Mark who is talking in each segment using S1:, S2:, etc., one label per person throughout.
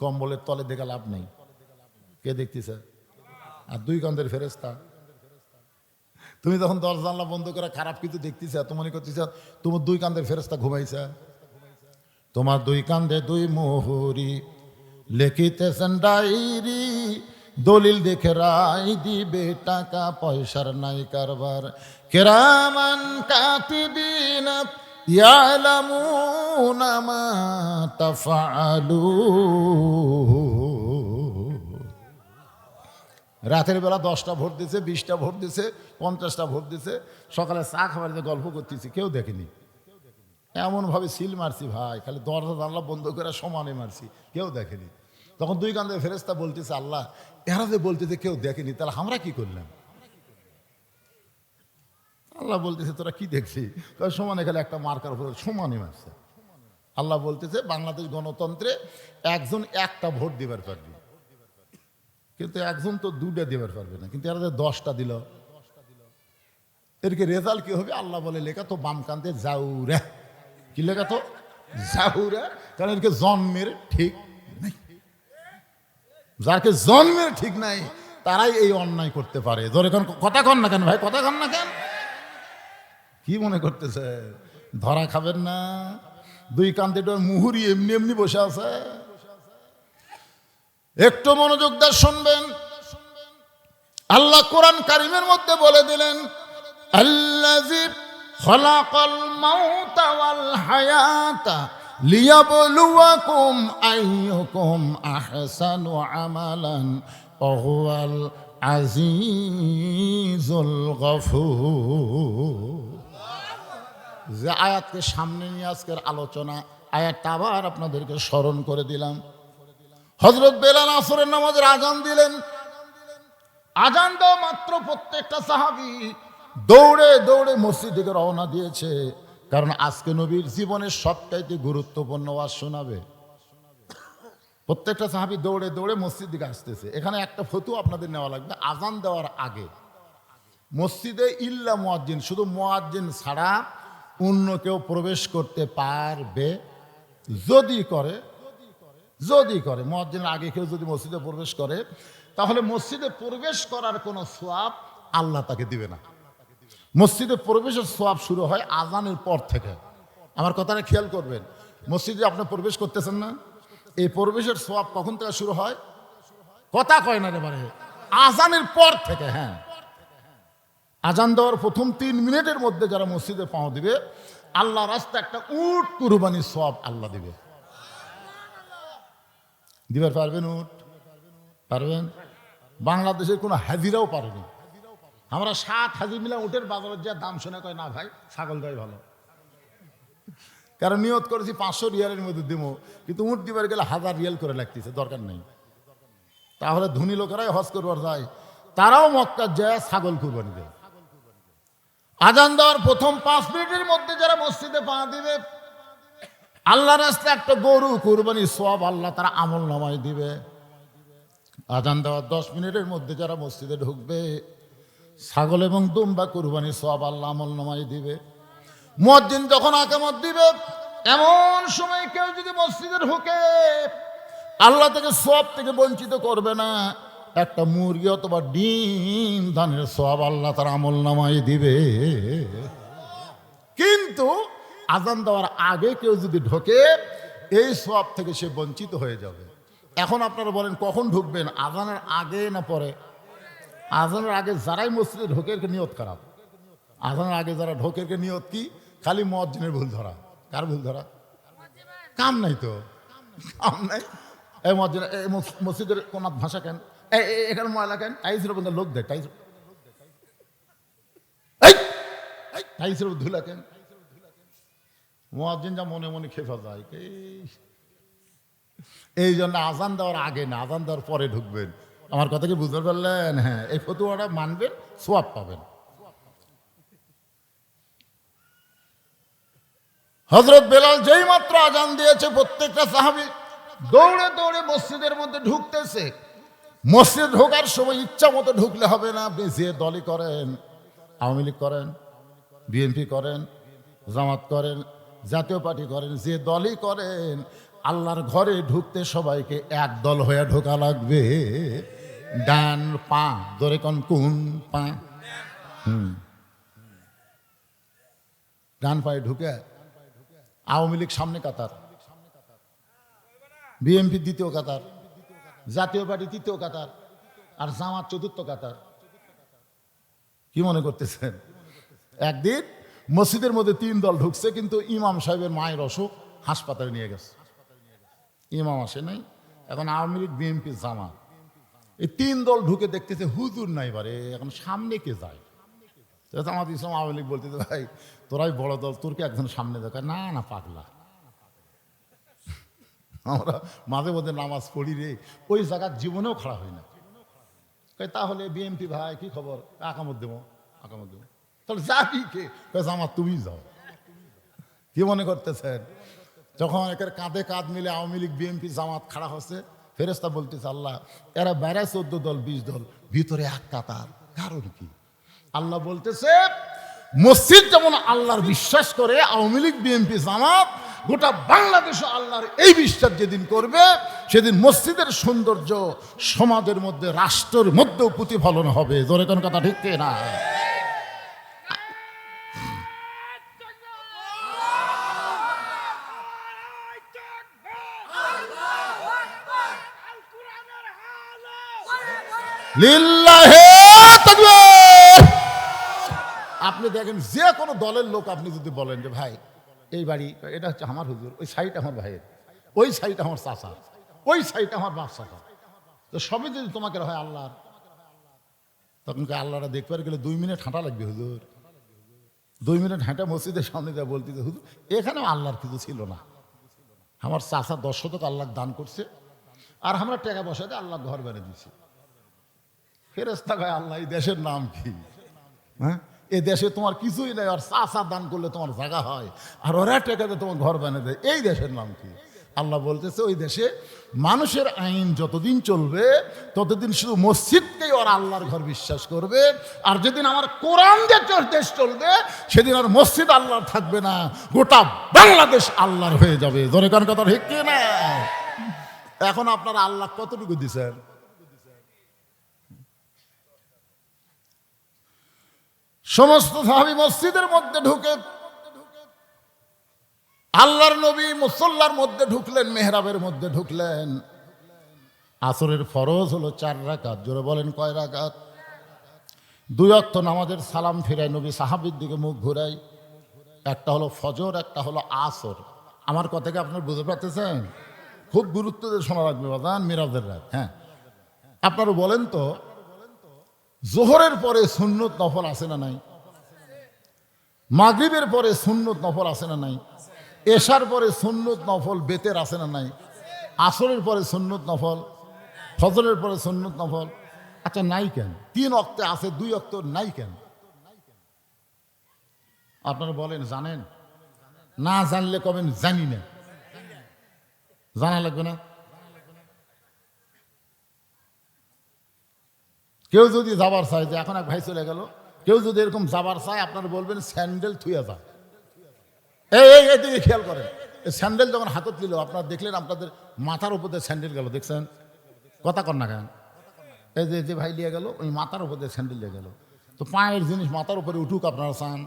S1: কম্বলের তলে দেখে লাভ নেই। কে দেখতেছে? আর দুই কান্দের ফেরেস্তা তুমি তখন দরজা জানলা বন্ধ করে খারাপ কিছু দেখতেছ? এত মনে করতেছ, তোমার দুই কান্দের ফেরেস্তা ঘুমাইছে। তোমার দুই কান্দে দুই মোহরি লেখিতেছেন ডায়েরি, দলিল দেখে রায় দিবে টাকা পয়সার নাই কারবার। কেরামান কাতিবিন ইয়ালামুনা মা তাফআলুন রাতের বেলা দশটা ভোট দিছে, বিশটা ভোট দিছে, পঞ্চাশটা ভোট দিছে। সকালে চা খাবার যে গল্প করতেছি, কেউ দেখেনি। এমনভাবে সিল মারছি ভাই, খালি দরজা জানলা বন্ধ করে সমানে মারছি, কেউ দেখেনি। তখন দুই কান্দে ফেরেস্তা বলতেছে, আল্লাহ, এরা যে বলতেছে কেউ দেখেনি, তাহলে আমরা কি করলাম? আল্লাহ বলতেছে, তোরা কি দেখছি সমানে খালি একটা মার্কার উপরে সমানে মারছে। আল্লাহ বলতেছে, বাংলাদেশ গণতন্ত্রে একজন একটা ভোট দিবার পারবে। কিন্তু একজন তো দুটা দিবার পারবে না, কিন্তু এরা যে দশটা দিল। এরকে রেজাল্ট কি হবে? আল্লাহ বলে, লেখা তো বাম কান্তে জাউরা। কি লেখা তো? জাউরা। কারণ এরকে জন্মের ঠিক নাই। যাকে জন্মের ঠিক নাই, তারাই এই অন্যায় করতে পারে। ধরে কথা কন না কেন ভাই, কথা কন না কেন? কি মনে করতেছে? ধরা খাবেন না। দুই কান্তে মুহুরি এমনি এমনি বসে আছে। একটু মনোযোগ দিয়ে শুনবেন। আল্লাহ কোরআন কারিমের মধ্যে বলে দিলেন আল্লাজি খলাকাল মাউতা ওয়াল হায়াতা লিয়াবলুয়াকুম আইয়ুকুম আহসানু আমালান আজিজুল গফুর। যে আয়াতকে সামনে নিয়ে আজকের আলোচনা, আয়াতটা আবার আপনাদেরকে স্মরণ করে দিলাম। হজরত বেলাল আসরের নামাজের আজান দিলেন। আজান দেওয়া মাত্র প্রত্যেকটা সাহাবি দৌড়ে দৌড়ে মসজিদ থেকে রওনা দিয়েছে। কারণ আজকে নবীর জীবনের সবটাইতে গুরুত্বপূর্ণ ওয়াজ শোনাবে। প্রত্যেকটা সাহাবি দৌড়ে দৌড়ে মসজিদ দিকে আসতেছে। এখানে একটা ফতু আপনাদের নেওয়া লাগবে। আজান দেওয়ার আগে মসজিদে ইল্লা মোয়াজ্জিন, শুধু মোয়াজ্জিন ছাড়া অন্য কেউ প্রবেশ করতে পারবে, যদি করে যদি করে মসজিদের আগে কেউ যদি মসজিদে প্রবেশ করে, তাহলে মসজিদে প্রবেশ করার কোনো সোয়াব আল্লাহ তাকে দিবে না। মসজিদে প্রবেশের সোয়াব শুরু হয় আজানের পর থেকে। আমার কথাটা খেয়াল করবেন, মসজিদে আপনি প্রবেশ করতেছেন না? এই প্রবেশের সোয়াব কখন থেকে শুরু হয়? কথা কয় না রে আজানের পর থেকে হ্যাঁ। আজান দেওয়ার প্রথম তিন মিনিটের মধ্যে যারা মসজিদে পাও দিবে, আল্লাহ রাস্তা একটা উট কুরবানির সব আল্লাহ দিবে। দিবার পারবেন উট? পারবেন? বাংলাদেশের কোনো হাজিরাও পারেনি। আমরা সাত হাজি মিলা উটের বাজারের যা দাম শুনে কয়, না ভাই, ছাগল দেয় ভালো। কারণ নিয়ত করেছি পাঁচশো রিয়ালের মধ্যে দিব, কিন্তু উট দিবার গেলে হাজার রিয়াল করে লাগতেছে, দরকার নেই। তাহলে ধনী লোকেরাই হজ করবার যায়, তারাও মক্কা যায় ছাগল কুরবানি দেয়। আজান দেওয়ার প্রথম পাঁচ মিনিটের মধ্যে যারা মসজিদে পা দিবে আল্লাহ রাস্তায় একটা গরু কুরবানি সব আল্লাহ তারা আমল নামাই দিবে। আজান দেওয়ার দশ মিনিটের মধ্যে যারা মসজিদে ঢুকবে, ছাগল এবং দুম্বা কুরবানি সব আল্লাহ আমল নামাই দিবে। মসজিদ যখন আকামত দিবে, এমন সময় কেউ যদি মসজিদে ঢুকে, আল্লাহ থেকে সব থেকে বঞ্চিত করবে না। একটা মুরগি অথবা ডিম, ধানের সব আল্লাহ তার আমল নামাই দিবে। কিন্তু আজান দেওয়ার আগে কেউ যদি ঢোকে, এই সব থেকে সে বঞ্চিত হয়ে যাবে। এখন আপনারা বলেন, কখন ঢুকবেন? আজানের আগে না পরে? আজানের আগে যারাই মসজিদে ঢোকের নিয়ত খারাপ। আজানের আগে যারা ঢোকের নিয়ত কি? খালি মজ্জিনের ভুল ধরা। কার ভুল ধরা? কাম নাই তো। কাম নাই? এই মসজিদ এই মসজিদের কোন ভাষা কেন? এখানে কেন? লোক দেয় ধুলা কেন? যা মনে মনে খেপা যায় এই জন্য আজান দেওয়ার আগে না, আজান দেওয়ার পরে ঢুকবেন। আমার কথা কি বুঝতে পারলেন? হ্যাঁ এই ফতুয়াটা মানবেন, সোয়াব পাবেন। হজরত বেলাল যেই মাত্র আজান দিয়েছে, প্রত্যেকটা সাহাবি দৌড়ে দৌড়ে মসজিদের মধ্যে ঢুকতেছে। মসজিদ ঢোকার সময় ইচ্ছা মতো ঢুকলে হবে না। আপনি যে দলই করেন, আওয়ামী লীগ করেন, বিএনপি করেন, জামাত করেন, জাতীয় পার্টি করেন, যে দলই করেন, আল্লাহর ঘরে ঢুকতে সবাইকে এক দল হয়ে ঢোকা লাগবে। ডান পা, ধরে কন কোন পা? হুম। ডান পায়ে ঢুকে, আওয়ামী লীগ সামনে কাতার, বিএনপি দ্বিতীয় কাতার। জাতীয় পার্টি তৃতীয় কাতার আর জামাত চতুর্থ কাতার। কি মনে করতেছেন? একদিন মসজিদের মধ্যে তিন দল ঢুকছে, কিন্তু ইমাম সাহেবের মায়ের অসুখ হাসপাতালে নিয়ে গেছে। ইমাম আসে নাই, এখন আওয়ামী লীগ, বিএনপি, জামাত। এই তিন দল ঢুকে দেখতেছে হুজুর নাই বারে, এখন সামনে কে যায়? জামাত ইসলাম আওয়ামী লীগ বলতেছে, ভাই, তোরাই বড় দল, তোর কি একজন সামনে দেখা না না, পাগলা। আমরা মাঝে মধ্যে নামাজ পড়ি রে, ওই জায়গার জীবনেও খাড়া হয় না। তাহলে বিএমপি ভাই, কি খবর? আকামত দেবো আকামত দেবো। তাহলে যাবি কে আমার তুমি যাও। কি মনে করতেছেন? যখন একের কাঁধে কাঁধ মিলে আওয়ামী লীগ, বিএনপি জামাত খাড়া হচ্ছে ফেরেস্তা বলতেছে, আল্লাহ, এরা বেড়ায় চোদ্দ দল, বিশ দল, ভিতরে এক কাতার, কারণ কি? আল্লাহ বলতেছে, মসজিদ যেমন আল্লাহর বিশ্বাস করে, আওয়ামী লীগ, বিএনপি জামাত গোটা বাংলাদেশ আল্লাহর এই বিশ্বাস যেদিন করবে, সেদিন মসজিদের সৌন্দর্য সমাজের মধ্যে, রাষ্ট্রের মধ্যেও প্রতিফলন হবে। জোরে কোন কথা ঠিক না আপনি দেখেন, যে কোনো দলের লোক আপনি যদি বলেন যে, ভাই এই বাড়ি, এটা হচ্ছে আমার হুজুর, ওই সাইড আমার ভাইয়ের, ওই সাইড আমার চাচা, ওই সাইড আমার বাপ তো সবই যদি তোমাকে হয় আল্লাহর, তখন আল্লাহরা দেখবার গেলে দুই মিনিট হাঁটা লাগবে হুজুর? দুই মিনিট হাঁটা মসজিদের সামনে যা বলতে হুজুর, এখানেও আল্লাহর কিছু ছিল না। আমার চাচা দশ শতক আল্লাহ দান করছে, আর আমরা টাকা বসাতে আল্লাহ ঘর বেড়ে দিছি ফেরেস্তা গায়ে আল্লাহ, এই দেশের নাম কি? হ্যাঁ? এ দেশে তোমার কিছুই নেই, আর চাষা দান করলে তোমার জায়গা হয়, আর ওরা টেকাতে তোমার ঘর বানিয়ে দেয়। এই দেশের নাম কি? আল্লাহ বলতেছে, ওই দেশে মানুষের আইন যতদিন চলবে, ততদিন শুধু মসজিদকেই ওরা আল্লাহর ঘর বিশ্বাস করবে, আর যেদিন আমার কোরআন চল- দেশ চলবে, সেদিন আর মসজিদ আল্লাহর থাকবে না, গোটা বাংলাদেশ আল্লাহর হয়ে যাবে। জোরে কান কথা ঠিক না এখন আপনারা আল্লাহ কতটুকু দিছেন? সমস্ত সাহাবি মসজিদের মধ্যে ঢুকে আল্লাহর নবী মুসল্লার মধ্যে ঢুকলেন, মেহরাবের মধ্যে ঢুকলেন। আসরের ফরজ হলো চার রাকাত। জোরে বলেন কয় রাকাত? দুই অক্ত নামাজের সালাম ফিরাই নবী সাহাবির দিকে মুখ ঘুরাই একটা হলো ফজর, একটা হলো আসর। আমার কথাকে আপনার বুঝতে পারতেছেন? খুব গুরুত্ব দিয়ে শোনা রাখবে বাদান মিরাজের রাত হ্যাঁ। আপনারা বলেন তো জোহরের পরে সুন্নত নফল আছে না নাই? মাগরিবের পরে সুন্নত নফল আছে না নাই? এশার পরে সুন্নত নফল, বেতের আছে না নাই? আসরের পরে সুন্নত নফল, ফজরের পরে সুন্নত নফল। আচ্ছা নাই কেন? তিন অক্তে আছে, দুই অক্ত নাই কেন? আপনারা বলেন, জানেন? না জানলে কবেন জানি না। জানা লাগবে না? কেউ যদি যাবার চায় যে এখন এক ভাই চলে গেল, কেউ যদি এরকম যাবার চায়, আপনারা বলবেন স্যান্ডেল থুয়ে যা এই এই দিকে খেয়াল করেন। স্যান্ডেল যখন হাতত নিল, আপনারা দেখলেন আপনাদের মাথার উপর দিয়ে স্যান্ডেল গেল, দেখছেন? কথা কর না কেন? এই যে যে ভাই নিয়ে গেল, ওই মাথার উপর দিয়ে স্যান্ডেল নিয়ে গেল। তো পায়ের জিনিস মাথার উপরে উঠুক আপনারা চান।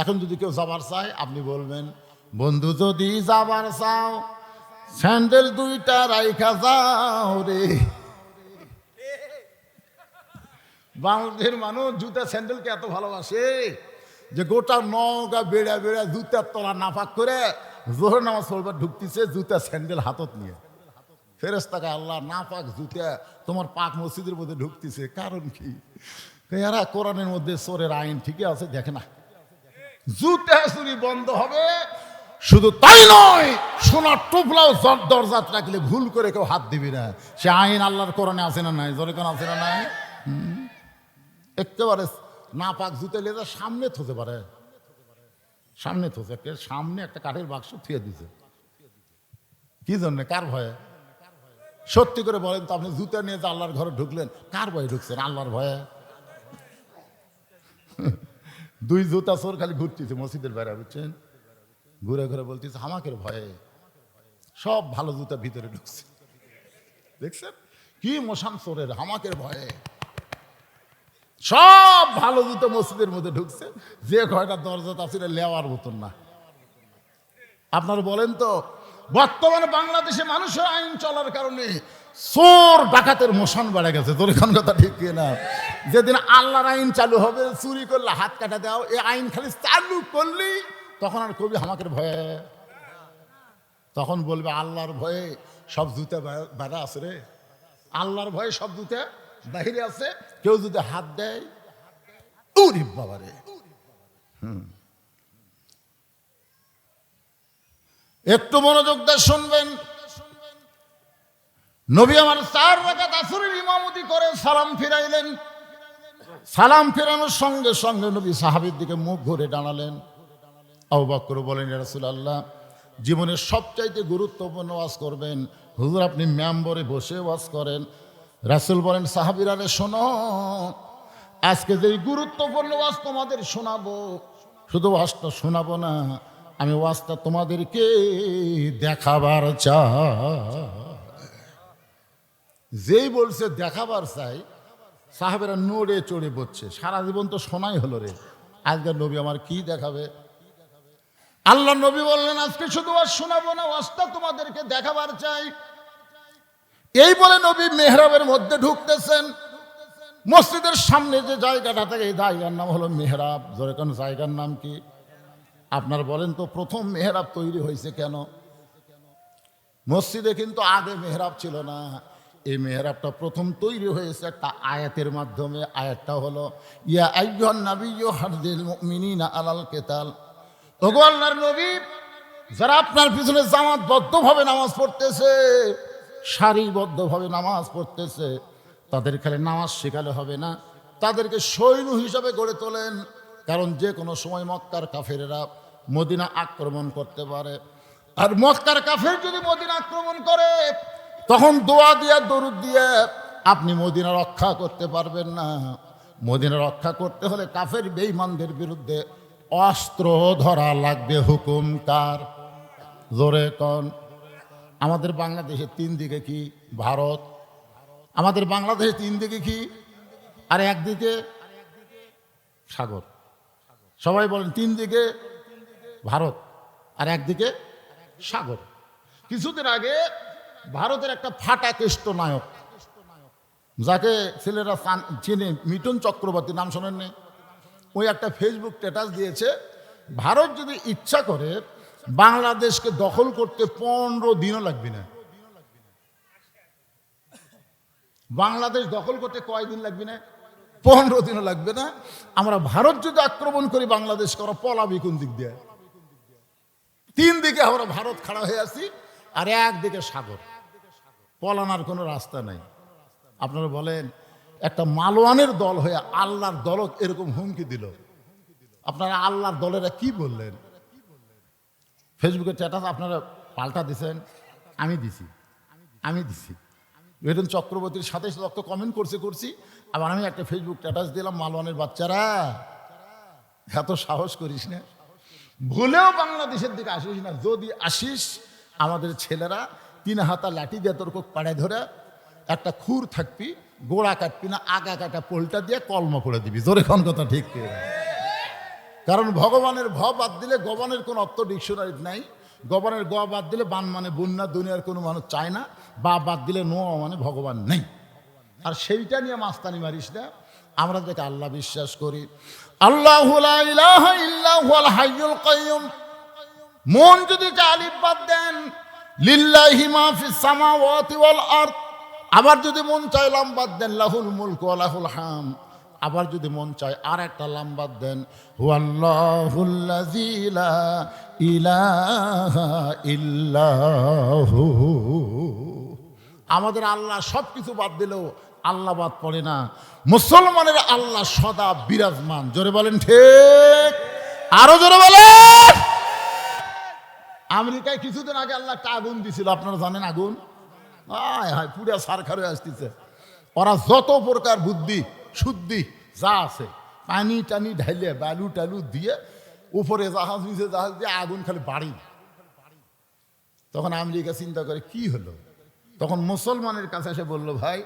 S1: এখন যদি কেউ যাবার চায়, আপনি বলবেন, বন্ধু, যদি যাবার চাও, স্যান্ডেল দুইটা রাইখা যাও রে। বাংলাদেশের মানুষ জুতা স্যান্ডেলকে এত ভালোবাসে যে গোটা নগা বেড়া বেড়া জুতার তলা নাপাক করে জোহর নামাজ পড়বার ঢুকতেছে জুতা স্যান্ডেল হাতত নিয়ে। ফেরেস্তাকে আল্লাহ না পাক জুতা তোমার পাক মসজিদের মধ্যে ঢুকতেছে, কারণ কি? এরা কোরআনের মধ্যে সোরের আইন ঠিকই আছে, দেখে না। জুতা চুরি বন্ধ হবে, শুধু তাই নয়, সোনার টুপলাও জ- দরজাত রাখলে ভুল করে কেউ হাত দিবি না। সে আইন আল্লাহর কোরআনে আছে না নাই? জোরে কোন আছে না নাই। একেবারে না পাক জুতে লেজা সামনে থতে পারে। সামনে থতে সামনে একটা কাঠের বাক্স থুয়ে দিছে। কি জন্যে? কার ভয়ে? সত্যি করে বলেন তো, আপনি জুতা নিয়ে আল্লাহর ঘরে ঢুকলেন, কার ভয়ে ঢুকছেন? আল্লাহর ভয়ে? দুই জুতা চোর খালি ঘুরতেছে মসজিদের বাইরে, বুঝছেন? ঘুরে ঘুরে বলতেছে হামাকের ভয়ে? সব ভালো জুতা ভিতরে ঢুকছে। দেখছেন? কি মশান চোরের হামাকের ভয়ে? সব ভালো জুতো মসজিদের মধ্যে ঢুকছে। যে কয়টা দরজা তা ছিল লেওয়ার মতন না। আপনারা বলেন তো, বর্তমানে বাংলাদেশে মানুষের আইন চলার কারণে চোর ডাকাতের মোশন বেড়ে গেছে। তোর এখন কথা ঠিক না যেদিন আল্লাহর আইন চালু হবে, চুরি করলে হাত কাটা দাও এই আইন খালি চালু করলি তখন আর কবি আমাকে ভয়ে। তখন বলবে, আল্লাহর ভয়ে সব জুতে বেড়া আছে রে। আল্লাহর ভয়ে সব জুতে বাহিরে আছে? কেউ যদি হাত দেয়, উরি বাবারে। একটু মনোযোগ দিয়ে শুনবেন। নবী আমার চার ইমামতি করে সালাম ফিরাইলেন। সালাম ফেরানোর সঙ্গে সঙ্গে নবী সাহাবির দিকে মুখ ঘুরে দাঁড়ালেন আবু করে বলেন রাসুল আল্লাহ জীবনের সবচাইতে গুরুত্বপূর্ণ ওয়াজ করবেন। হুজুর, আপনি মেম্বরে বসে ওয়াজ করেন। রাসুল বলেন, সাহাবিরারে শোনো, আজকে যে গুরুত্বপূর্ণ ওয়াজ তোমাদের শোনাবো, শুধু ওয়াজটা শোনাবো না, আমি ওয়াজটা তোমাদেরকে দেখাবার চাই। যেই বলছে, দেখাবার চাই, সাহাবেরা নড়ে চড়ে বসছে সারা জীবন তো শোনাই হলো রে। আজকের নবী আমার কি দেখাবে? আল্লাহ নবী বললেন, আজকে শুধু আর শোনাবো না, ওয়াজটা তোমাদেরকে দেখাবার চাই। এই বলে নবী মেহরাবের মধ্যে ঢুকতেছেন। মসজিদের সামনে যে জায়গাটা থাকে, এই জায়গার নাম হলো মেহরাব। ধরে কোন জায়গার নাম কি? আপনার বলেন তো, প্রথম মেহরাব তৈরি হয়েছে কেন? মসজিদে কিন্তু আগে মেহরাব ছিল না। এই মেহরাবটা প্রথম তৈরি হয়েছে একটা আয়াতের মাধ্যমে। আয়াতটা হলো, ইয়া আইয়ুহান নাবিয়্যু হারদিল মুমিনিনা আলাল কেতাল। আল্লাহর নবী, যারা আপনার পিছনে জামাতবদ্ধভাবে নামাজ পড়তেছে সারিবদ্ধভাবে নামাজ পড়তেছে। তাদের খালি নামাজ শেখালে হবে না। তাদেরকে সৈন্য হিসাবে গড়ে তোলেন। কারণ যে কোনো সময় মক্কার কাফেরেরা মদিনা আক্রমণ করতে পারে। আর মক্কার কাফের যদি মদিনা আক্রমণ করে, তখন দোয়া দিয়ে, দরুদ দিয়ে আপনি মদিনা রক্ষা করতে পারবেন না। মদিনা রক্ষা করতে হলে কাফের বেঈমানদের বিরুদ্ধে অস্ত্র ধরা লাগবে। হুকুম কার? জোরে কন। আমাদের বাংলাদেশে তিন দিকে কি? ভারত। আমাদের বাংলাদেশে তিন দিকে কি? আর একদিকে সাগর। সবাই বলেন, তিন দিকে ভারত আর একদিকে সাগর। কিছুদিন আগে ভারতের একটা ফাটা কেষ্ট নায়ক, যাকে ছেলেরা চান- মিঠুন চক্রবর্তী, নাম শোনেননি? ওই একটা ফেসবুক স্ট্যাটাস দিয়েছে, ভারত যদি ইচ্ছা করে বাংলাদেশকে দখল করতে পনেরো দিনও লাগবে না। বাংলাদেশ দখল করতে কয়দিন লাগবে না? পনেরো দিনও লাগবে না। আমরা ভারত যদি আক্রমণ করি বাংলাদেশ করা পলাবি কোন দিক দিয়ে? তিন দিকে আমরা ভারত খাড়া হয়ে আছি, আর একদিকে সাগর। পলানার কোনো রাস্তা নাই। আপনারা বলেন, একটা মালোয়ানের দল হয়ে আল্লাহর দলক এরকম হুমকি দিল। আপনারা আল্লাহর দলেরা কি বললেন? ফেসবুকে স্ট্যাটাস আপনারা পাল্টা দিছেন, আমি দিছি আমি দিছি। বেতন চক্রবর্তীর সাথে রক্ত কমেন্ট করছে, করছি, আবার আমি একটা ফেসবুক স্ট্যাটাস দিলাম, মালওয়ানের বাচ্চারা। এত সাহস করিস না। ভুলেও বাংলাদেশের দিকে আসিস না, যদি আসিস, আমাদের ছেলেরা তিন হাতা লাঠি দিয়ে তোর কোক পাড়ায় ধরে একটা খুর থাকবি, গোড়া কাটবি না, আগা কাটা পোলটা দিয়ে কলম করে দিবি। জোরে কোন কথা ঠিক? কারণ ভগবানের ভ বাদ দিলে গবানের কোনো অর্থ ডিকশনারি নাই। গবানের গ বাদ দিলে বান মানে বন্যা, দুনিয়ার কোনো মানুষ চায় না। বা বাদ দিলে নো মানে ভগবান নেই। আর সেইটা নিয়ে মাস্তানি মারিস না। আমরা যাকে আল্লাহ বিশ্বাস করি। আল্লাহ মন যদি চালিফ বাদ দেন আবার যদি মন চায় লাম বাদ দেন, লাহুল মুলক ওয়া লাহুল হাম। আবার যদি মন চায় আর একটা লাম বাদ দেন আমাদের আল্লাহ সব কিছু বাদ দিলেও আল্লাহ বাদ পড়ে না। মুসলমানের আল্লাহ সদা বিরাজমান। জোরে বলেন ঠিক? আরও জোরে বলেন! আমেরিকায় কিছুদিন আগে আল্লাহ একটা আগুন দিছিল, আপনারা জানেন আগুন? আয় হায়, পুরা সারখার হয়ে আসতেছে। ওরা যত প্রকার বুদ্ধি শুদ্ধি যা আছে। পানি টানি ঢাইলে, বালু টালু দিয়ে উপরে জাহাজ, নিচে জাহাজ দিয়ে আগুন খালি বাড়ি তখন আমেরিকা চিন্তা করে, কি হলো? তখন মুসলমানের কাছে এসে বলল, ভাই,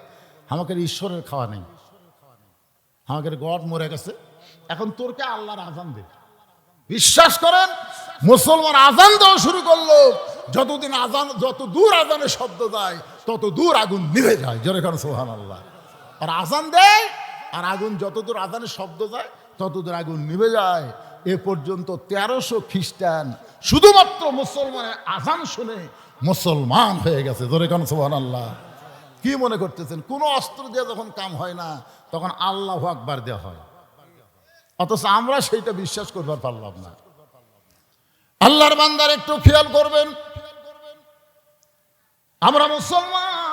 S1: আমাকে ঈশ্বরের খাওয়া নেই। আমাকে গড মরে গেছে। এখন তোরকে আল্লাহর আজান দে বিশ্বাস করেন, মুসলমান আজান দেওয়া শুরু করল। যতদিন আজান, যত দূর আজানের শব্দ যায়, তত দূর আগুন নিভে যায়। জোরে কারণ সোহান আল্লাহ আর আজান দেয় আর আগুন যত দূর আজানের শব্দ যায় তত দূর আগুন নিভে যায়। এ পর্যন্ত তেরোশো খ্রিস্টান শুধুমাত্র মুসলমানের আজান শুনে মুসলমান হয়ে গেছে। জোরে কারণ সোহান আল্লাহ কি মনে করতেছেন? কোনো অস্ত্র দিয়ে যখন কাম হয় না, তখন আল্লাহ আকবার দেওয়া হয়। অথচ আমরা সেইটা বিশ্বাস করবার পারলাম না। আল্লাহর বান্দার একটু খেয়াল করবেন। আমরা মুসলমান।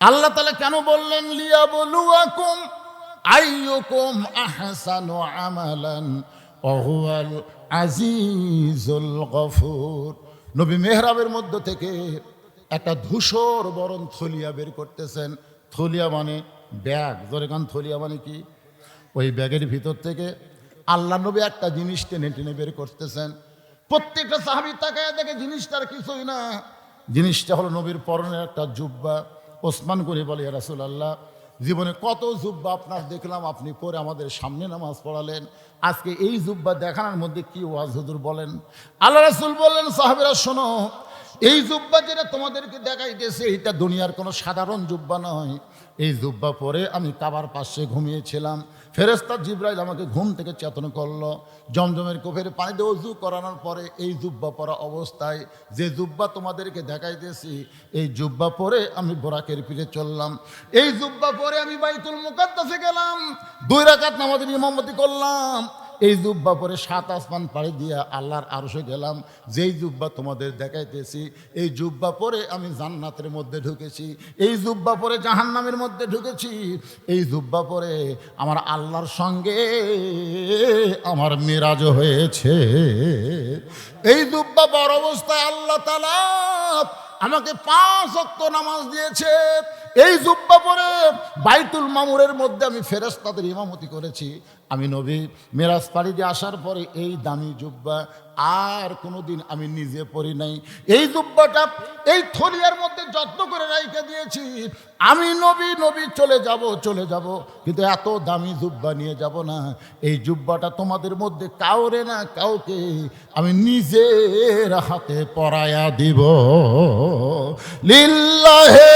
S1: আল্লাহ তালা কেন বললেন লিয়া বলুয়াকুম আইয়ুকুম আহসানু আমালান, ওহুয়াল আজিজুল গফুর। নবী মেহরাবের মধ্য থেকে একটা ধূসর বরণ থলিয়া বের করতেছেন। থলিয়া মানে ব্যাগ। ধরে কান থলিয়া মানে কি? ওই ব্যাগের ভিতর থেকে আল্লাহ নবী একটা জিনিস টেনে টেনে বের করতেছেন। প্রত্যেকটা সাহাবি তাকায় দেখে জিনিসটার কিছুই না। জিনিসটা হলো নবীর পরনের একটা জুব্বা। ওসমান করে বলে রাসুল আল্লাহ জীবনে কত জুব্বা আপনার দেখলাম, আপনি পরে আমাদের সামনে নামাজ পড়ালেন। আজকে এই জুব্বা দেখানোর মধ্যে কি ওয়াজ হুজুর বলেন? আল্লাহ রাসুল বললেন, সাহাবিরা, শোনো, এই জুব্বা যেটা তোমাদেরকে দেখাইতেছে, এটা দুনিয়ার কোনো সাধারণ জুব্বা নয়। এই জুব্বা পরে আমি কাবার পাশে ঘুমিয়েছিলাম। ফেরেস্তা জিব্রাইল আমাকে ঘুম থেকে চেতন করল। জমজমের কোফের পানিতে অজু করানোর পরে এই জুব্বা পরা অবস্থায় যে জুব্বা তোমাদেরকে দেখাইতেছি, এই জুব্বা পরে আমি বোরাকের পিঠে চললাম। এই জুব্বা পরে আমি বাইতুল মুকাদ্দাসে গেলাম। দুই রাকাত নামাজের ইমামতি করলাম। এই জুব্বা পরে সাত আসমান পাড়ি দিয়া আল্লাহর আরশে গেলাম, যেই জুব্বা তোমাদের দেখাইতেছি, এই জুব্বা পরে আমি জান্নাতের মধ্যে ঢুকেছি, এই জুব্বা পরে জাহান্নামের মধ্যে ঢুকেছি, এই জুব্বা পরে আমার আল্লাহর সঙ্গে আমার মিরাজ হয়েছে। এই জুব্বা বড় অবস্থায় আল্লাহ তালা আমাকে পাঁচ অক্ত নামাজ দিয়েছে। এই জুব্বা পরে বাইতুল মামুরের মধ্যে আমি ফেরেস্তাদের ইমামতি করেছি। আমি নবী, মেরাজ পাড়ি দিয়ে আসার পরে এই দামি জুব্বা আর কোনোদিন আমি নিজে পড়ি নাই। এই জুব্বাটা এই থলিয়ার মধ্যে যত্ন করে রাইখে দিয়েছি। আমি নবী নবী চলে যাব চলে যাব, কিন্তু এত দামি জুব্বা নিয়ে যাব না। এই জুব্বাটা তোমাদের মধ্যে কাউরে না কাউকে আমি নিজের হাতে পরায়া দিব। লিল্লাহে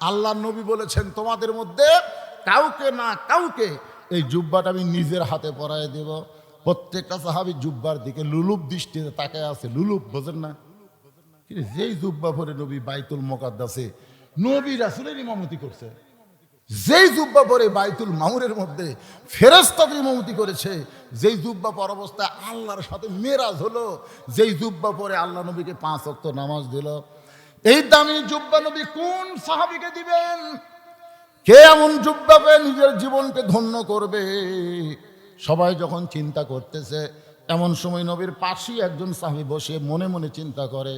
S1: আল্লাহ নবী বলেছেন, তোমাদের মধ্যে কাউকে না কাউকে এই জুব্বাটা আমি নিজের হাতে পরায় দেব। প্রত্যেকটা সাহাবি জুব্বার দিকে লুলুপ দৃষ্টিতে তাকে আছে। লুলুপ, বোঝেন না? কিন্তু যেই জুব্বা পরে নবী বাইতুল মোকাদ্দাসে, নবী রাসুলের ইমামতি করছে। যেই জুব্বা পরে বাইতুল মামুরের মধ্যে ফেরস্তাদের ইমামতি করেছে, যেই জুব্বা পর অবস্থায় আল্লাহর সাথে মেরাজ হলো, যেই জুব্বা পরে আল্লাহ নবীকে পাঁচ অক্ত নামাজ দিল। এই দামি জুব্বা নবী কোন সাহাবিকে দিবেন? কে এমন জুব্বা পেয়ে নিজের জীবনকে ধন্য করবে? সবাই যখন চিন্তা করতেছে, এমন সময় নবীর পাশেই একজন সাহাবি বসে মনে মনে চিন্তা করে,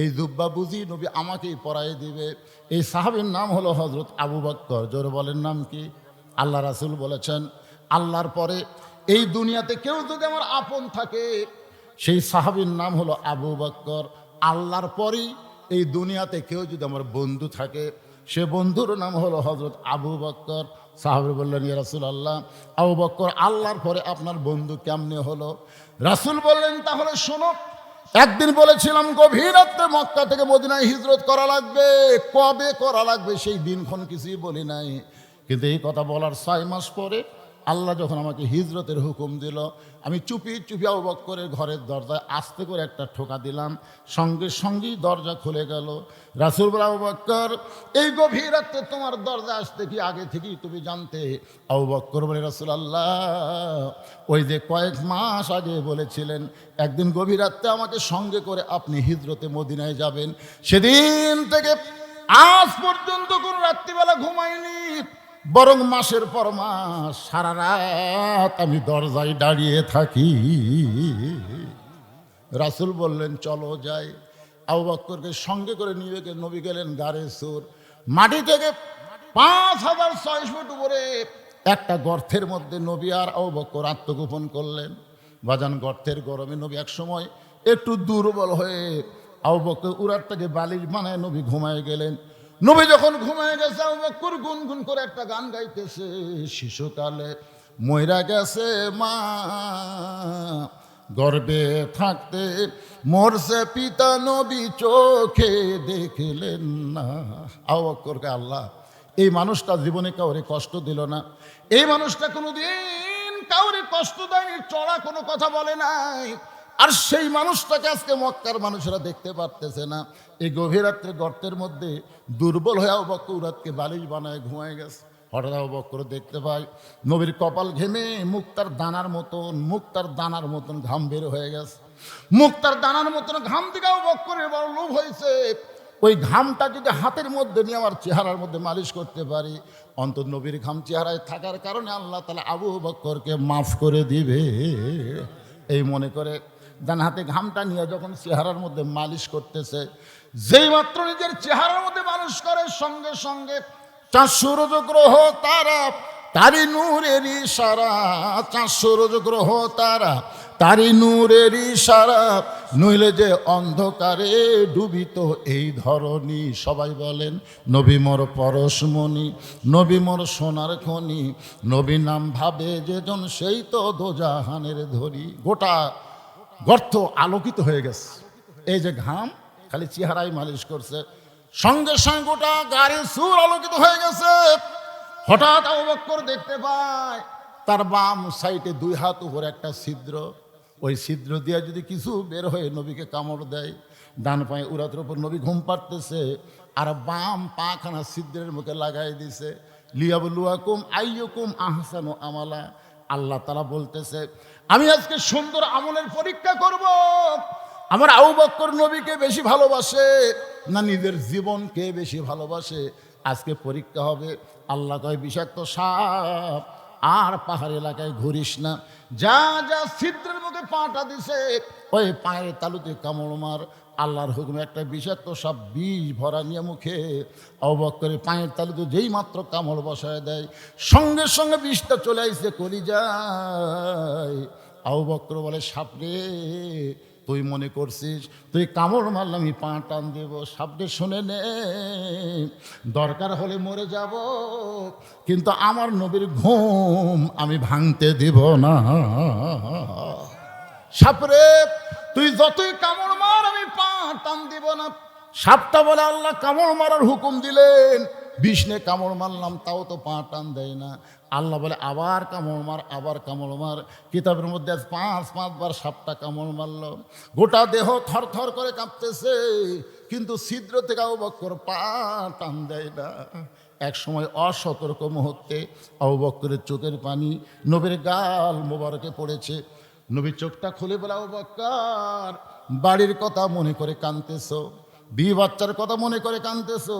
S1: এই জুব্বা বুঝি নবী আমাকেই পরাই দিবে? এই সাহাবির নাম হলো হজরত আবু বক্কর। জোরে বলেন, নাম কি? আল্লাহ রাসুল বলেছেন, আল্লাহর পরে এই দুনিয়াতে কেউ যদি আমার আপন থাকে, সেই সাহাবির নাম হলো আবু বক্কর। আল্লাহর পরেই এই দুনিয়াতে কেউ যদি আমার বন্ধু থাকে, সে বন্ধুর নাম হলো হজরত আবু বক্কর। সাহাবি বললেন, ইয়া রাসুল আল্লাহ আবু বক্কর, আল্লাহর পরে আপনার বন্ধু কেমনে হলো? রাসুল বললেন, তাহলে শোনো, একদিন বলেছিলাম, গভীর রাত্রে মক্কা থেকে মদিনায় হিজরত করা লাগবে। কবে করা লাগবে সেই দিনক্ষণ কিছুই বলি নাই। কিন্তু এই কথা বলার ছয় মাস পরে আল্লাহ যখন আমাকে হিজরতের হুকুম দিল আমি চুপি চুপি আবু করে ঘরের দরজায় আস্তে করে একটা ঠোকা দিলাম। সঙ্গে সঙ্গেই দরজা খুলে গেল। রাসুল বলে, আবু এই গভীর রাত্রে তোমার দরজা আসতে কি আগে থেকেই তুমি জানতে? আবু বক্কর বলে রাসুল আল্লাহ ওই যে কয়েক মাস আগে বলেছিলেন একদিন গভীর রাত্রে আমাকে সঙ্গে করে আপনি হিজরতে মদিনায় যাবেন। সেদিন থেকে আজ পর্যন্ত কোনো রাত্রিবেলা ঘুমাইনি। বরং মাসের পর মাস সারা রাত আমি দরজায় দাঁড়িয়ে থাকি। রাসুল বললেন, চলো যাই। আবু বক্করকে সঙ্গে করে নিয়ে গিয়ে নবী গেলেন গাড়ে সুর। মাটি থেকে পাঁচ হাজার ছয় ফুট উপরে একটা গর্তের মধ্যে নবী আর আবু বক্কর আত্মগোপন করলেন। বাজান, গর্তের গরমে নবী এক সময় একটু দুর্বল হয়ে আবু বকর উড়ারটাকে বালির বানায় নবী ঘুমায় গেলেন। নবী যখন ঘুমায় গেছে, আবু বকর গুনগুন করে একটা গান গাইতেছে, শিশুকালে ময়রা গেছে মা, গর্বে থাকতে মরছে পিতা নবী, চোখে দেখলেন না। আবু বকরকে আল্লাহ, এই মানুষটা জীবনে কাউরে কষ্ট দিল না। এই মানুষটা কোনোদিন কাউরে কষ্ট দেয়নি, চড়া কোনো কথা বলে নাই। আর সেই মানুষটাকে আজকে মক্কার মানুষেরা দেখতে পারতেছে না। এই গভীর রাত্রে গর্তের মধ্যে দুর্বল হয়ে বক্করাতকে বালিশ বানায় ঘুমায় গেছে। হঠাৎ বক্কর দেখতে পাই নবীর কপাল ঘেমে মুক্তার দানার মতন, মুক্তার দানার মতন ঘাম বের হয়ে গেছে। মুক্তার দানার মতন ঘাম দিকেও বক্করের বড় লোভ হয়েছে। ওই ঘামটা যদি হাতের মধ্যে নিয়ে আমার চেহারার মধ্যে মালিশ করতে পারি অন্তর নবীর ঘাম চেহারায় থাকার কারণে আল্লাহ তালা আবু বক্করকে মাফ করে দিবে। এই মনে করে ডান হাতে ঘামটা নিয়ে যখন চেহারার মধ্যে মালিশ করতেছে, যেই মাত্র নিজের চেহারার মধ্যে মালিশ করে, সঙ্গে সঙ্গে চার সূর্য গ্রহ তারা তারি নূরের ইশারা চার সূরজ গ্রহ তারা তারি নূরের ইশারা, নইলে যে অন্ধকারে ডুবিত এই ধরনী সবাই বলেন, নবী মোর পরশমণি, নবী মোর সোনার খনি, নবী নাম ভাবে যেজন সেই তো দোজাহানের ধরি গোটা গর্ত আলোকিত হয়ে গেছে। এই যে ঘাম, খালি চেহারাই মালিশ করছে। সঙ্গে সঙ্গে গোটা গাড়ির সুর আলোকিত হয়ে গেছে। হঠাৎ বক্কর দেখতে পায়, তার বাম সাইডে দুই হাত উপরে একটা ছিদ্র। ওই ছিদ্র দিয়ে যদি কিছু বের হয়ে নবীকে কামড় দেয়, ডান পায়ে উড়াতের উপর নবী ঘুম পাড়তেছে, আর বাম পাখানা ছিদ্রের মুখে লাগাই দিছে। লিয়াবলুয়াকুম আইয়ুকুম আহসানু আমালা। আল্লাহ তালা বলতেছে, আমি আজকে সুন্দর আমলের পরীক্ষা করব। আমার আউ বক্কর নবীকে বেশি ভালোবাসে না নিজের জীবনকে বেশি ভালোবাসে। আজকে পরীক্ষা হবে। আল্লাহ কয়, বিষাক্ত সাপ, আর পাহাড় এলাকায় ঘুরিস না। যা যা ছিদ্রের মুখে পাটা দিছে, ওই পায়ের তালুতে কামড় মার। আল্লাহর হুকুমে একটা বিষাক্ত সব বিষ ভরা নিয়ে মুখে অবক করে পায়ের তালুতে যেই মাত্র কামড় বসায় দেয়, সঙ্গে সঙ্গে বিষটা চলে আসছে করি যায় আউবক্র বলে সাপরে তুই মনে করছিস তুই কামড় মারলাম আমি পা টান দেবো, সাপটে শুনে নে। দরকার হলে মরে যাব, কিন্তু আমার নবীর ঘুম আমি ভাঙতে দেব না। সাপরে তুই যতই কামড় টান দিব না। সাপটা বলে, আল্লাহ কামড় মারার হুকুম দিলেন। বিষ্ণে কামড় মারলাম, তাও তো পা টান দেয় না। আল্লাহ বলে, আবার কামড় মার, আবার কামড় মার। কিতাবের মধ্যে আজ পাঁচ পাঁচবার সাপটা কামড় মারল। গোটা দেহ থর থর করে কাঁপতেছে, কিন্তু ছিদ্র থেকে অবক্কর পা টান দেয় না। এক সময় অসতর্ক মুহূর্তে অবক্করের চোখের পানি নবীর গাল মোবারকে পড়েছে। নবীর চোখটা খুলে বলে অবক্কার বাড়ির কথা মনে করে কানতেছো, বিয়ে বাচ্চার কথা মনে করে কানতেছো।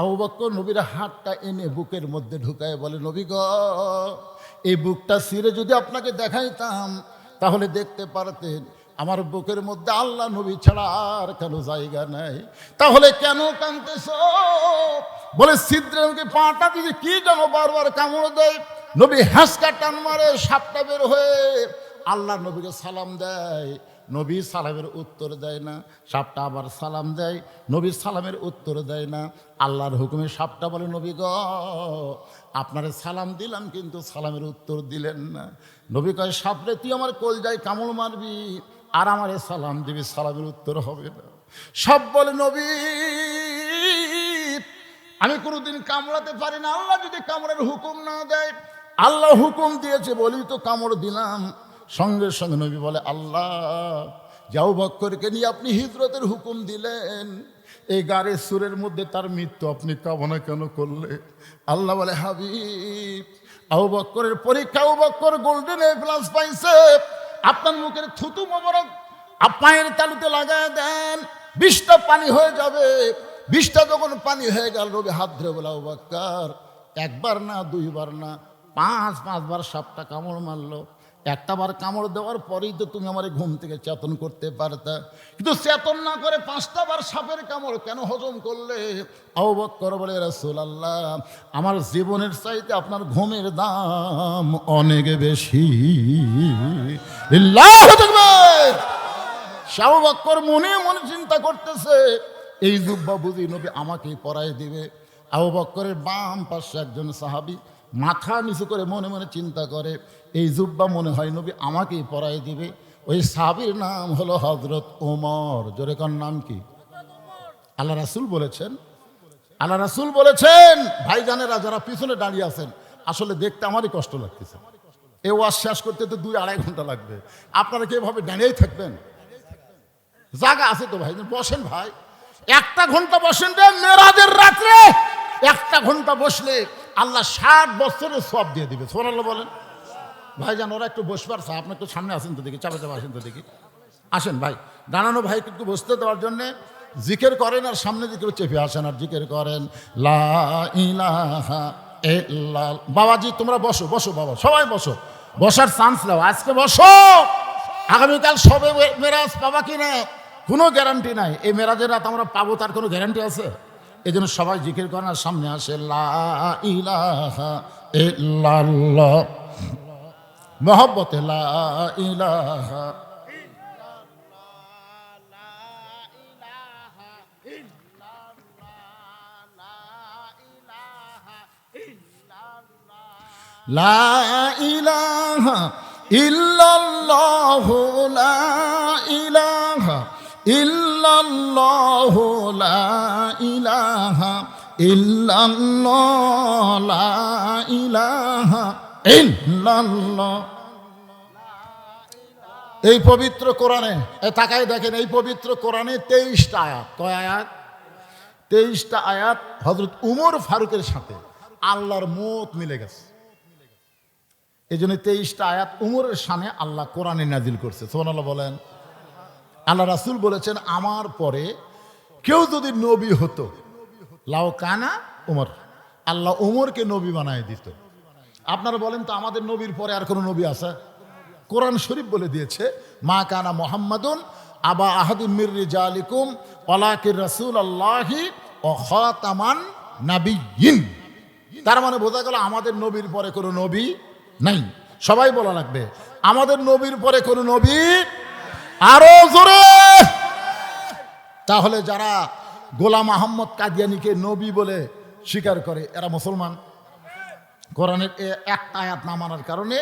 S1: আবু বক্কর নবীর হাতটা এনে বুকের মধ্যে ঢুকায় বলে, নবী গ, এই বুকটা ছিঁড়ে যদি আপনাকে দেখাইতাম, তাহলে দেখতে পারতেন আমার বুকের মধ্যে আল্লাহ নবী ছাড়া আর কেন জায়গা নাই। তাহলে কেন কানতেছ? বলে মুখে পাটা দিদি কি যেন বারবার কামড় দেয়। নবী হ্যাঁসকা টান মারে সাপটা বের হয়ে আল্লাহ নবীকে সালাম দেয়। নবী সালামের উত্তর দেয় না, সাপটা আবার সালাম দেয়। নবীর সালামের উত্তর দেয় না, আল্লাহর হুকুমে সাপটা বলে, নবী গ, আপনারে সালাম দিলাম কিন্তু সালামের উত্তর দিলেন না। নবী কয়, সাপরে তুই আমার কলজায় কামড় মারবি, আর আমারে সালাম দিবি, সালামের উত্তর হবে না। সব বলে, নবী, আমি কোনোদিন কামড়াতে পারি না। আল্লাহ যদি কামড়ের হুকুম না দেয়, আল্লাহ হুকুম দিয়েছে বলি তো কামড় দিলাম। সঙ্গে সঙ্গে নবী বলে, আল্লাহ, যাও বক্করকে নিয়ে আপনি হিজরতের হুকুম দিলেন। এই গাড়ির সুরের মধ্যে তার মৃত্যু আপনি কামনা কেন করলে? আল্লাহ বলে, হাবিব, আবু বক্করের পরীক্ষা, Abu Bakkar golden A plus পাইছে। আপনার মুখের থুতু মোবারক পায়ের তালুতে লাগায় দেন। বিষটা পানি হয়ে যাবে। বিষটা যখন পানি হয়ে গেল রবি হাত ধরে বলে, আবু বক্কর, একবার না, দুইবার না, পাঁচ, পাঁচবার সাপটা কামড় মারলো। একটা বার কামড় দেওয়ার পরেই তো তুমি আমার ঘুম থেকে চেতন করতে পারতা। কিন্তু চেতন না করে পাঁচটা বার সাপের কামড় কেন হজম করলে? অবক কর বলে রসুল আল্লাহ আমার জীবনের চাইতে আপনার ঘুমের দাম অনেক বেশি। লিল্লাহু তাকবীর। শাহ মনে মনে চিন্তা করতেছে, এই জুব্বা বুঝি নবী আমাকেই পরাই দিবে। আবু বক্করের বাম পাশে একজন সাহাবি মাথা নিচু করে মনে মনে চিন্তা করে, এই জুব্বা মনে হয় নবী আমাকেই পরাই দিবে। ওই সাবির নাম হলো হজরত ওমর। জোরে কর নাম কি? আল্লাহ রাসুল বলেছেন, আল্লাহ রাসুল বলেছেন, ভাইজানেরা যারা পিছনে দাঁড়িয়ে আছেন, আসলে দেখতে আমারই কষ্ট লাগতেছে। এ ওয়াজ শেষ করতে তো দুই আড়াই ঘণ্টা লাগবে। আপনারা কি এভাবে দাঁড়িয়েই থাকবেন? জায়গা আছে তো ভাই বসেন ভাই। একটা ঘণ্টা বসেন রে মেরাজের রাত্রে। একটা ঘণ্টা বসলে আল্লাহ ষাট বছরের সব দিয়ে দিবে। সোনাল্লাহ বলেন। ভাই জান ওরা একটু বসবার চা আপনি একটু সামনে আসেন তো দেখি, চাপে চাপে আসেন তো দেখি। আসেন ভাই। দাঁড়ানো ভাই একটু বসতে দেওয়ার জন্যে জিকের করেন আর সামনে দিকে চেপে আসেন আর জিকের করেন, লা বাবাজি, তোমরা বসো বসো বাবা, সবাই বসো। বসার চান্স নাও আজকে বসো। আগামীকাল সবে মেরাজ পাবা কি না কোনো গ্যারান্টি নাই। এই মেরাজের রাত আমরা পাবো, তার কোনো গ্যারান্টি আছে? এই জন্য সবাই জিকির করেন আর সামনে আসে মহব্বতে লা ইলাহা ইল্লাল্লাহু। লা ইলাহা ইল্লাল্লাহু লা ইলাহা ইল্লাল্লাহ, লা ইলাহা ইল্লাল্লাহ। এই পবিত্র কোরআনে, এ তাকাই দেখেন, এই পবিত্র কোরআনে তেইশটা আয়াত। কয় আয়াত? তেইশটা আয়াত হজরত উমর ফারুকের সাথে। আল্লাহর মত মিলে গেছে। এই জন্য তেইশটা আয়াত উমরের সামনে আল্লাহ কোরআনে নাজিল করছে। সোনাল্লাহ বলেন। আল্লাহ রাসুল বলেছেন, আমার পরে কেউ যদি নবী হতো, লাও কানা উমর, আল্লাহ উমরকে নবী বানায় দিত। আপনারা বলেন তো, আমাদের নবীর পরে আর কোনো নবী আছে? কোরআন শরীফ বলে দিয়েছে, মা কানা মোহাম্মদুন আবা আহাদুন মির রিজালিকুম ওলাকির রাসূল আল্লাহি ও খাতামান নাবিয়িন তার মানে বোঝা গেল, আমাদের নবীর পরে কোনো নবী নাই। সবাই বলা লাগবে, আমাদের নবীর পরে কোনো নবী আরও জোরে। তাহলে যারা গোলাম আহম্মদ কাদিয়ানিকে নবী বলে স্বীকার করে, এরা মুসলমান। কোরআনের এ একটা আয়াত না মানার কারণে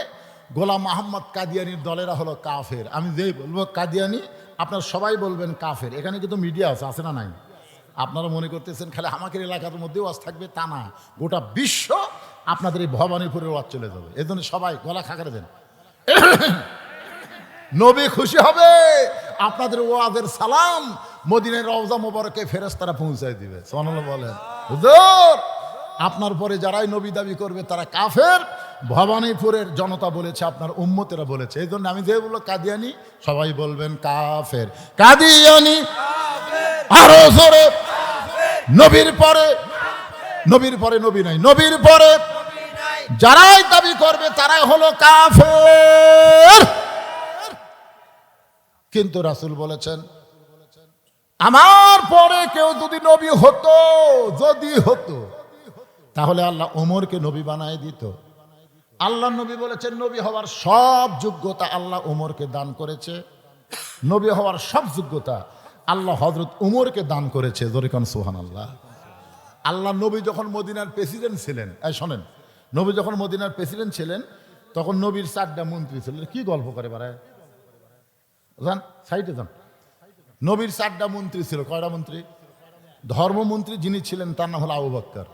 S1: গোলাম আহম্মদ কাদিয়ানির দলেরা হলো কাফের। আমি যেই বলব কাদিয়ানি, আপনার সবাই বলবেন কাফের। এখানে কিন্তু মিডিয়া আছে আছে না নাই? আপনারা মনে করতেছেন খালি আমাদের এলাকার মধ্যেও ওয়াজ থাকবে, তা না। গোটা বিশ্ব আপনাদের এই ভবানীপুরের ওয়াজ চলে যাবে। এই জন্য সবাই গলা খাকারে দেন। নবী খুশি হবে। আপনাদের ওয়াজের সালাম মদিনের রওজা মোবারকে ফেরেস্তারা পৌঁছায় দিবে। সোনাল বলেন। হুজুর, আপনার পরে যারাই নবী দাবি করবে তারা কাফের। ভবানীপুরের জনতা বলেছে, আপনার উম্মতেরা বলেছে। এই জন্য আমি যে বলল, কাদিয়ানি, সবাই বলবেন কাফের। কাদিয়ানি, আরও জোরে। নবীর পরে নবীর পরে নবী নাই, নবীর পরে যারাই দাবি করবে তারাই হলো কাফের। কিন্তু রাসুল বলেছেন, আমার পরে কেউ যদি নবী হতো, যদি হতো, তাহলে আল্লাহ ওমরকে নবী বানায় দিত। আল্লাহ নবী বলেছেন, নবী হওয়ার সব যোগ্যতা আল্লাহ ওমরকে দান করেছে। নবী হওয়ার সব যোগ্যতা আল্লাহ হজরত উমরকে দান করেছে। জরিকান সোহান আল্লাহ আল্লাহ নবী যখন মদিনার প্রেসিডেন্ট ছিলেন, এই শোনেন, নবী যখন মদিনার প্রেসিডেন্ট ছিলেন, তখন নবীর চারটা মন্ত্রী ছিলেন। কি গল্প করে বেড়ায়? যান সাইডে যান নবীর চারটা মন্ত্রী ছিল। কয়টা মন্ত্রী? ধর্মমন্ত্রী যিনি ছিলেন, তার নাম হলো আবু বক্কর।